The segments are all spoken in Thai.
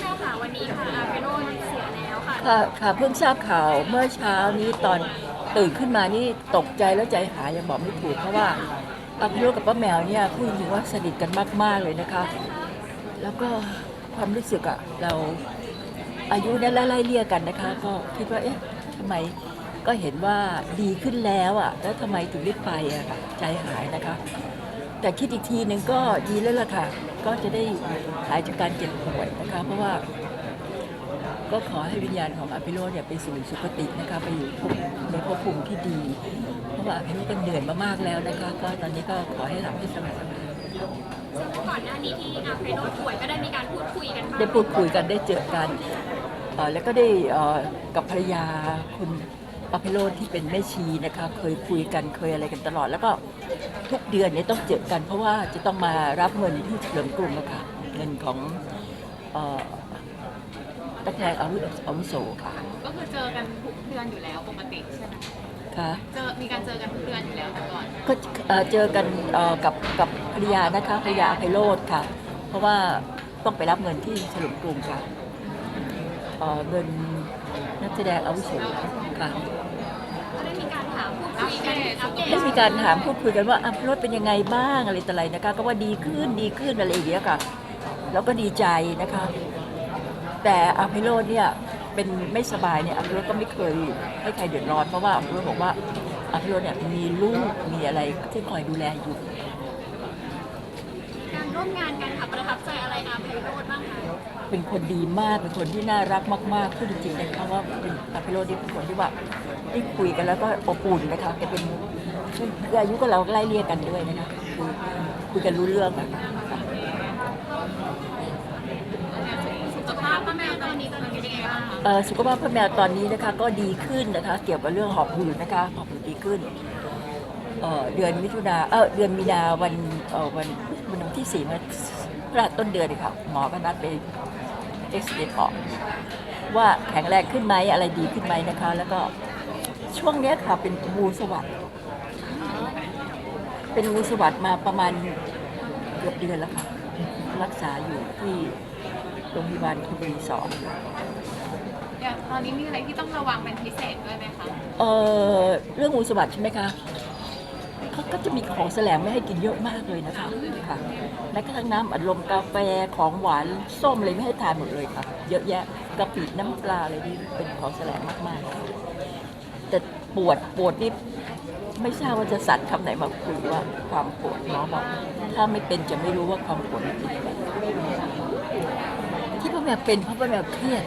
แมวค่ะวันนี้ค่ะอาเปโรเสียแล้วค่ะค่ะค่ะเพิ่งทราบข่าวเมื่อเช้านี้ตอนตื่นขึ้นมานี่ตกใจแล้วใจหายยังบอกไม่ถูกเพราะว่าอาพิโรจน์กับป้าแมวเนี่ยพูดจริงๆว่าสนิทกันมาก ๆเลยนะคะ แล้วก็ความรู้สึกอะเราอายุเนี่ยไล่เลี่ยกันนะคะ ก็คิดว่าเอ๊ะทำไมก็เห็นว่าดีขึ้นแล้วอะแล้วทำไมถึงได้ไปอะค่ะใจหายนะคะ แต่คิดอีกทีหนึ่งก็ดีแล้วล่ะค่ะ ก็จะได้หายจากการเจ็บป่วยนะคะ เพราะว่า ก็ขอให้วิญญาณของอภิโรธเนี่ยไปสู่สุคตินะคะไปอยู่ภพในภพภูมิที่ดี เพราะว่าอภิโรธก็เหนื่อยมามากแล้วนะคะ ก็ตอนนี้ก็ขอให้หลับให้สบายซึ่งก่อนหน้านี้ที่อาเปโรป่วยก็ได้มีการพูดคุยกันบ้างได้พูดคุยกันได้เจอกันเอ่อแล้วก็ได้เอ่อกับภรรยาคุณ อภิโรธที่เป็นแม่ชีนะคะ เคยคุยกันเคยอะไรกันตลอด แล้วก็ทุกเดือนเนี่ยต้องเจอกันเพราะว่าจะต้องมารับเงินที่เฉลิมกรุงนะคะเงินของเอ่อนักแสดงอาวุโสอาวุโสค่ะ ก็คือเจอกันทุกเดือนอยู่แล้วปกติใช่ไหมค่ะเจอมีการเจอกันทุกเดือนอยู่แล้วแต่ก่อนก็เอ่อเจอกันเอ่อกับกับภรรยานะคะภรรยาไพโรธค่ะ เพราะว่าต้องไปรับเงินที่ฉลุมกรุงค่ะเอ่อเงิน นักแสดงอาวุโสค่ะก็ได้มีการถามพูดคุยกันอัปเดตได้มีการถามพูดคุยกันว่าอะไพโรธเป็นยังไงบ้างอะไรต่ออะไรนะคะ ก็ว่าดีขึ้นดีขึ้นอะไรอย่างเงี้ยค่ะ แล้วก็ดีใจนะคะ แต่อาไพโรธเนี่ยเป็นไม่สบายเนี่ยอาไพโรธก็ไม่เคยให้ใครเดือดร้อนเพราะว่าอาไพโรธบอกว่าอาไพโรธเนี่ยมีลูกมีอะไรที่คอยดูแลอยู่กา รร่วมงานกันค่ะประทับใจอะไรอาเปโรบ้างคะเป็นคนดีมาก เป็นคนที่น่ารักมากๆพูดจริงๆนะคะว่าเป็นอาพิโรดีเป็นคนที่ว่าที่คุยกันแล้วก็อบอุ่นนะคะแกเป็นคืออายุก็เราไล่เรียกกันด้วยนะคะคือคุยกันรู้เรื่องอะค่ะสุขภาพป้าแมวตอนนี้ตอนนี้เป็นยังไงบ้างคะเอ่อสุขภาพพ่อแมวตอนนี้นะคะ ก็ดีขึ้นนะคะ เกี่ยวกับเรื่องหอบหืดนะคะหอบหืดดีขึ้น เอ่อเดือนมิถุนาเออเดือนมีนาวันเอ่อวันวันที่สี่มาพฤหัสต้นเดือนเลยค่ะหมอก็นัดไปเอ็กซเรย์ออกว่าแข็งแรงขึ้นไหมอะไรดีขึ้นไหมนะคะ แล้วก็ช่วงเนี้ยค่ะเป็นงูสวัสด์เป็นงูสวัสด์มาประมาณเกือบเดือนแล้วค่ะ รักษาอยู่ที่โรงพยาบาลคุรีสองอย่างตอนนี้มีอะไรที่ต้องระวังเป็นพิเศษด้วยไหมคะ เออเรื่องงูสวัสด์ใช่ไหมคะ เขาก็จะมีของแสลงไม่ให้กินเยอะมากเลยนะคะค่ะแม้กระทั่งน้ำอัดลมกาแฟของหวานส้มอะไรไม่ให้ทานหมดเลยค่ะ เยอะแยะกะปิน้ำปลาอะไรนี่เป็นของแสลงมากๆ แต่ปวดปวดนี่ไม่ทราบว่าจะสัตว์คำไหนมาคุยว่าความปวดหมอบอก ถ้าไม่เป็นจะไม่รู้ว่าความปวดมันเป็นยังไงที่พ่อแมวเป็นเพราะพ่อแมวเครียด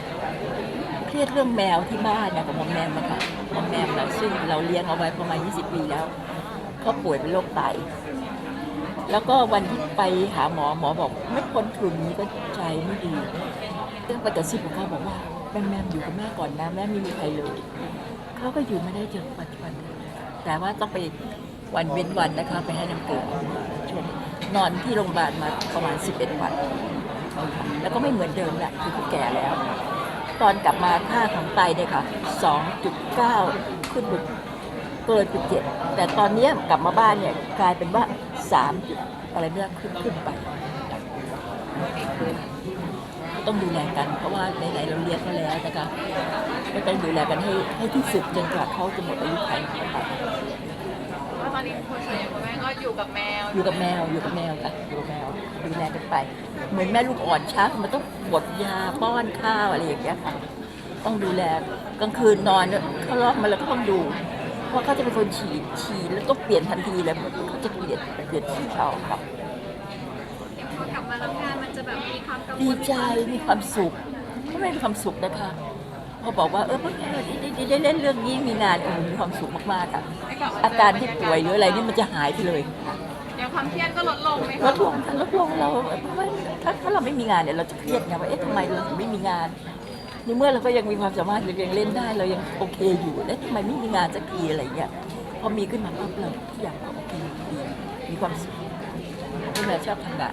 เครียดเรื่องแมวที่บ้านนะกับมอมแมมอะค่ะมอมแมมนะซึ่งเราเลี้ยงเอาไว้ประมาณ 20 ปีแล้ว เขาป่วยเป็นโรคไต แล้วก็วันที่ไปหาหมอหมอบอก ไม่พ้นคืนนี้ก็ใจไม่ดีซึ่งปกระซิบของเขาบอกว่าแมมแมมอยู่กับแม่ก่อนนะแม่ไม่มีใครเลยเขาก็อยู่ไม่ได้จนปัจจุบันแต่ว่าต้องไปวันเว้นวันนะคะไปให้น้ำเกลือช่วงนอนที่โรงพยาบาลมาประมาณ 11 วัน แล้วก็ไม่เหมือนเดิมแหละคือเขาแก่แล้ว ตอนกลับมาค่าของไตเนี่ยค่ะ 2.9 ขึ้นไป เกินไปเจ็ดแต่ตอนนี้กลับมาบ้านเนี่ยกลายเป็นว่า3จุดอะไรเนี่ยขึ้นขึ้นไป ต้องดูแลกันเพราะว่าไหนๆเราเลี้ยงเขาแล้วนะคะก็ต้องดูแลกันให้ให้ที่สุดจนกว่าเขาจะหมดอายุขัยของเขาไปว่าตอนนี้คุณส่วนใหญ่คุณแม่ก็อยู่กับแมว อยู่กับแมว อยู่กับแมวค่ะอยู่กับแมว ดูแลกันไป เหมือนแม่ลูกอ่อนช้ามันต้องบดยาป้อนข้าวอะไรอย่างเงี้ยค่ะ ต้องดูแลกลางคืนนอนเขาล็อกมาแล้วก็ต้องดู ราะเขาจะเป็นคนฉีดฉีดแล้วต้องเปลี่ยนทันทีเลยเหมือนเขาจะเปลี่ยนเปลี่ยนที่เขาครับเดี๋ยวพอกลับมารับงานมันจะแบบมีความกังวลดีใจมีความสุขเขาไม่มีความสุขนะคะพอบอกว่าเออเพิ่งได้ได้ได้เล่นเรื่องนี้มีงานเออมีความสุขมากๆค่ะได้กลับมอาการที่ป่วยหรืออะไรนี่มันจะหายไปเลยอย่างความเครียดก็ลดลงไหมลคะดลงลดลงเราเพราะว่าถ้าถ้าเราไม่มีงานเนี่ยเราจะเครียดไงว่าเอ๊ะทำไมเราถึงไม่มีงาน ในเมื่อเราก็ยังมีความสามารถเรายังเล่นได้เรายังโอเคอยู่แล้วทำไมไม่มีงานสักทีอะไรเงี้ยพอมีขึ้นมาปั๊บเราทุกอย่างก็โอเคดีมีความสุขก็เลยชอบทำงาน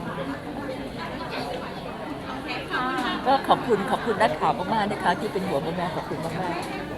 ก็ขอบคุณขอบคุณนักข่าวมากๆนะคะที่เป็นหัวแม่ขอบคุณมากๆ